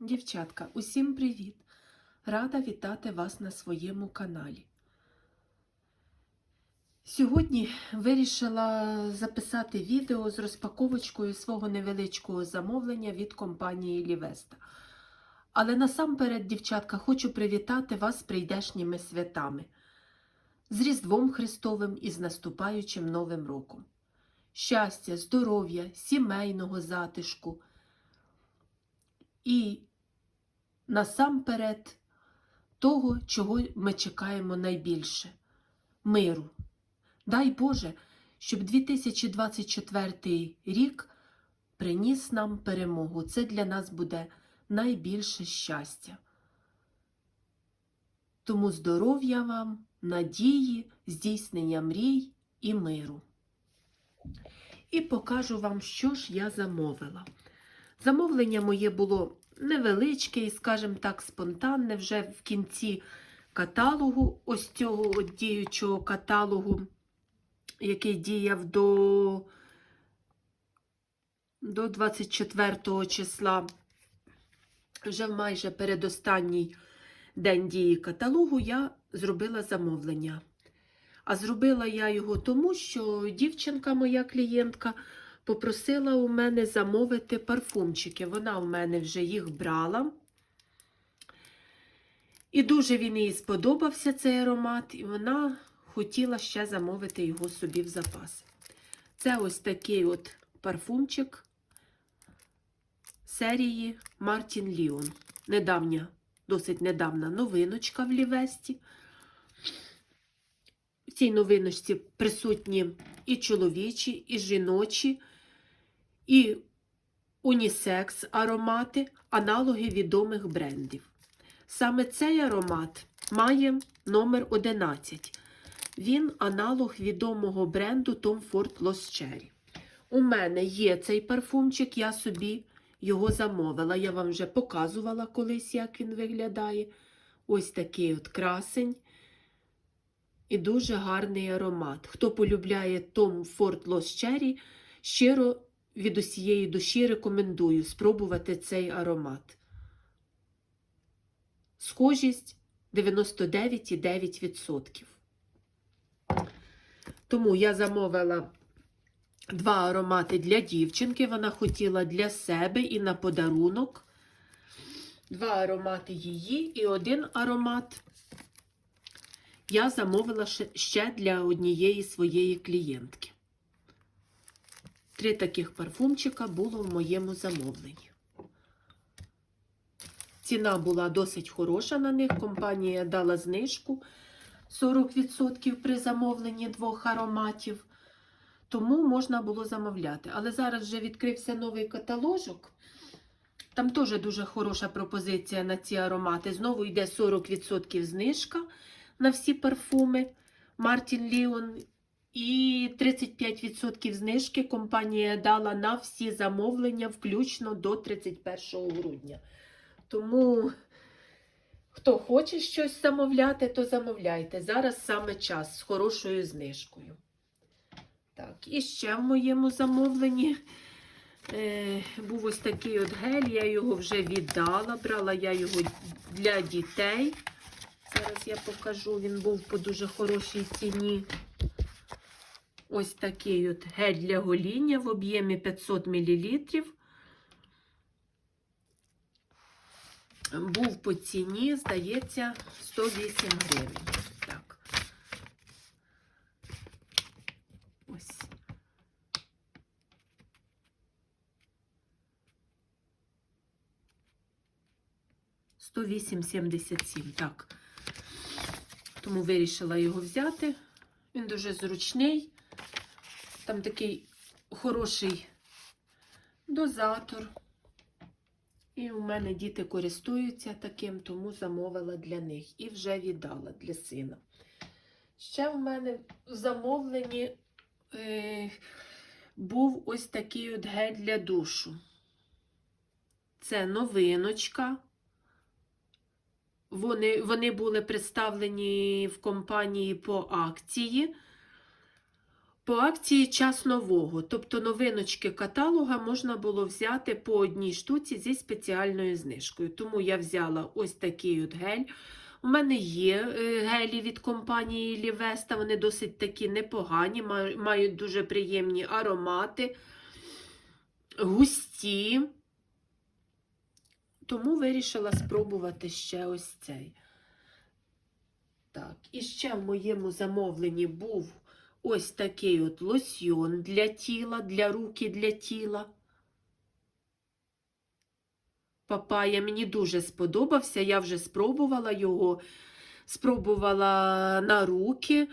Дівчатка, усім привіт! Рада вітати вас на своєму каналі. Сьогодні вирішила записати відео з розпаковочкою свого невеличкого замовлення від компанії Лівеста. Але насамперед, дівчатка, хочу привітати вас з прийдешніми святами, з Різдвом Христовим і з наступаючим Новим роком. Щастя, здоров'я, сімейного затишку і насамперед того, чого ми чекаємо найбільше миру. Дай Боже, щоб 2024 рік приніс нам перемогу. Це для нас буде найбільше щастя. Тому здоров'я вам, надії, здійснення мрій і миру. І покажу вам, що ж я замовила. Замовлення моє було невеличке і, скажімо так, спонтанне вже в кінці каталогу, ось цього діючого каталогу, який діяв до, до 24 числа. Вже майже передостанній день дії каталогу я зробила замовлення. А зробила я його тому, що дівчинка, моя клієнтка, попросила у мене замовити парфумчики. Вона у мене вже їх брала. І дуже він їй сподобався цей аромат, і вона хотіла ще замовити його собі в запас. Це ось такий от парфумчик серії Мартін Ліон. Недавня, досить недавна новиночка в Лівесті. В цій новиночці присутні і чоловічі, і жіночі, і унісекс аромати, аналоги відомих брендів. Саме цей аромат має номер 11. Він аналог відомого бренду Tom Ford Lost Cherry. У мене є цей парфумчик, я собі його замовила. Я вам вже показувала колись, як він виглядає. Ось такий от красень. І дуже гарний аромат. Хто полюбляє Tom Ford Lost Cherry, щиро від усієї душі рекомендую спробувати цей аромат. Схожість 99,9%. Тому я замовила два аромати для дівчинки. Вона хотіла для себе і на подарунок. Два аромати її і один аромат я замовила ще для однієї своєї клієнтки. Три таких парфумчика було в моєму замовленні. Ціна була досить хороша на них. Компанія дала знижку 40% при замовленні двох ароматів. Тому можна було замовляти. Але зараз вже відкрився новий каталожок. Там теж дуже хороша пропозиція на ці аромати. Знову йде 40% знижка на всі парфуми Мартін Ліон. І 35% знижки компанія дала на всі замовлення, включно до 31 грудня. Тому, хто хоче щось замовляти, то замовляйте. Зараз саме час з хорошою знижкою. Так, і ще в моєму замовленні е, був ось такий от гель, я його вже віддала. Брала я його для дітей. Зараз я покажу, він був по дуже хорошій ціні. Ось такий от гель для гоління в об'ємі 500 мл. Був по ціні, здається, 108 гривень. Так. Ось. Сто вісім сімдесят сім. Так. Тому вирішила його взяти. Він дуже зручний. Там такий хороший дозатор. І у мене діти користуються таким, тому замовила для них і вже віддала для сина. Ще в мене в замовленні е, був ось такий от гель для душу. Це новиночка. Вони, вони були представлені в компанії по акції. По акції час нового, тобто новиночки каталога можна було взяти по одній штуці зі спеціальною знижкою. Тому я взяла ось такий от гель. У мене є е, гелі від компанії Лівеста, вони досить такі непогані, мають дуже приємні аромати, густі. Тому вирішила спробувати ще ось цей. Так, і ще в моєму замовленні був ось такий от лосьйон для тіла, для рук і для тіла. Папая мені дуже сподобався, я вже спробувала його, спробувала на руки.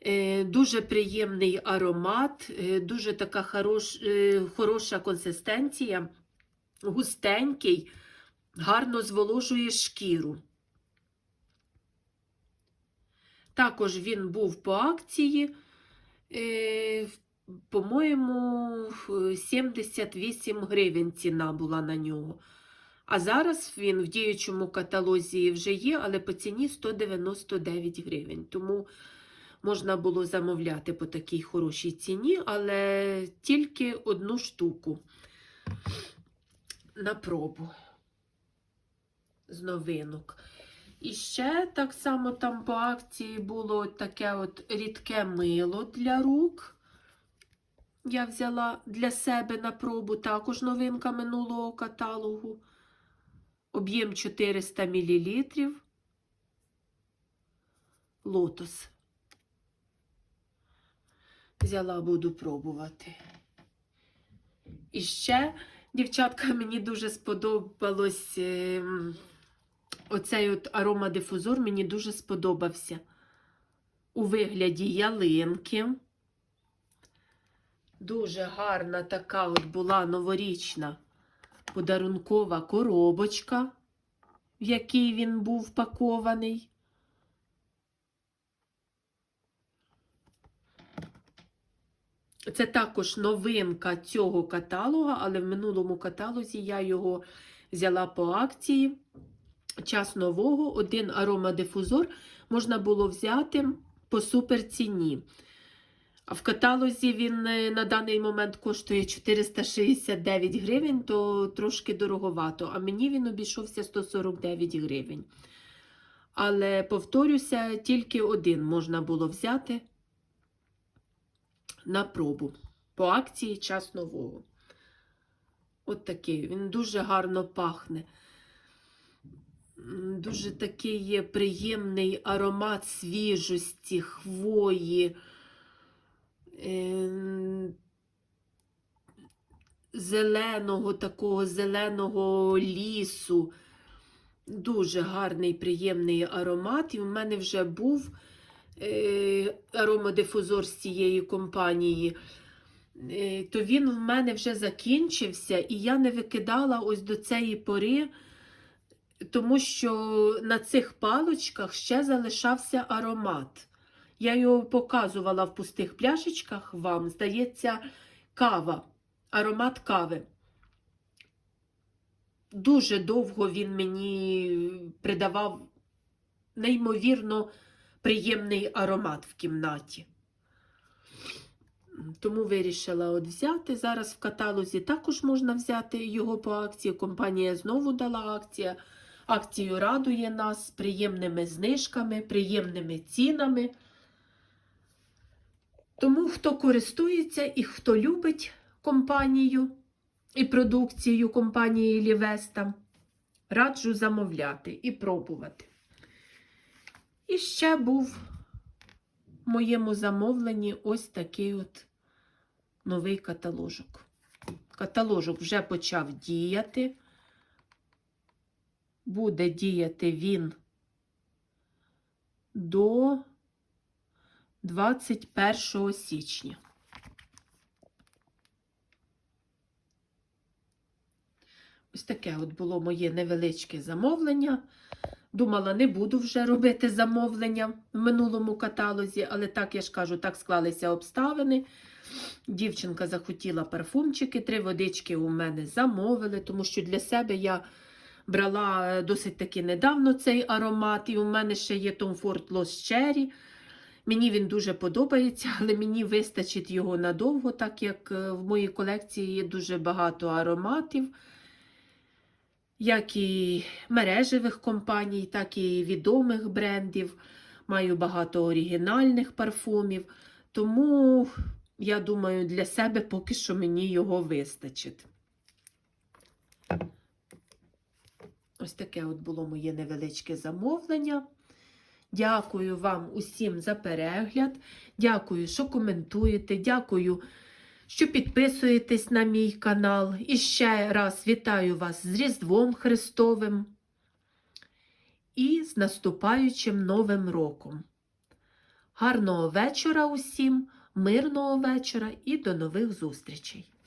Е, Дуже приємний аромат, е, дуже така хорош, е, хороша консистенція, густенький, гарно зволожує шкіру. Також він був по акції, по-моєму, 78 гривень ціна була на нього. А зараз він в діючому каталозі вже є, але по ціні 199 гривень. Тому можна було замовляти по такій хорошій ціні, але тільки одну штуку на пробу з новинок. І ще так само там по акції було таке от рідке мило для рук. Я взяла для себе на пробу також новинка минулого каталогу. Об'єм 400 мл. Лотос. Взяла, буду пробувати. І ще, дівчатка, мені дуже сподобалось ем, оцей от аромадифузор, мені дуже сподобався. У вигляді ялинки. Дуже гарна така от була новорічна подарункова коробочка, в якій він був впакований. Це також новинка цього каталога, але в минулому каталозі я його взяла по акції. Час нового, один аромадифузор можна було взяти по суперціні. А в каталозі він е, на даний момент коштує 469 гривень, то трошки дороговато. А мені він обійшовся 149 гривень. Але, повторюся, тільки один можна було взяти на пробу. По акції час нового. От такий. Він дуже гарно пахне. Дуже такий є приємний аромат свіжості, хвої. Ем, зеленого такого зеленого лісу. Дуже гарний, приємний аромат. І в мене вже був е, аромадифузор з цієї компанії. Е, то він в мене вже закінчився, і я не викидала ось до цієї пори, тому що на цих палочках ще залишався аромат. Я його показувала в пустих пляшечках вам. Здається, кава, аромат кави. Дуже довго він мені придавав неймовірно приємний аромат в кімнаті. Тому вирішила от взяти. Зараз в каталозі також можна взяти його по акції. Компанія знову дала акція. Акцію радує нас приємними знижками, приємними цінами. Тому хто користується і хто любить компанію і продукцію компанії Лівеста, раджу замовляти і пробувати. І ще був в моєму замовленні ось такий от новий каталожок. Каталожок вже почав діяти. Буде діяти він до 21 січня. Ось таке от було моє невеличке замовлення. Думала, не буду вже робити замовлення в минулому каталозі, але так я ж кажу, так склалися обставини. Дівчинка захотіла парфумчики, три водички у мене замовили, тому що для себе я брала досить таки недавно цей аромат, і у мене ще є Tom Ford Lost Cherry. Мені він дуже подобається, але мені вистачить його надовго, так як е, в моїй колекції є дуже багато ароматів, як і мережевих компаній, так і відомих брендів. Маю багато оригінальних парфумів. Тому, я думаю, для себе поки що мені його вистачить. Ось таке от було моє невеличке замовлення. Дякую вам усім за перегляд. Дякую, що коментуєте. Дякую, що підписуєтесь на мій канал. І ще раз вітаю вас з Різдвом Христовим і з наступаючим Новим роком. Гарного вечора усім, мирного вечора і до нових зустрічей!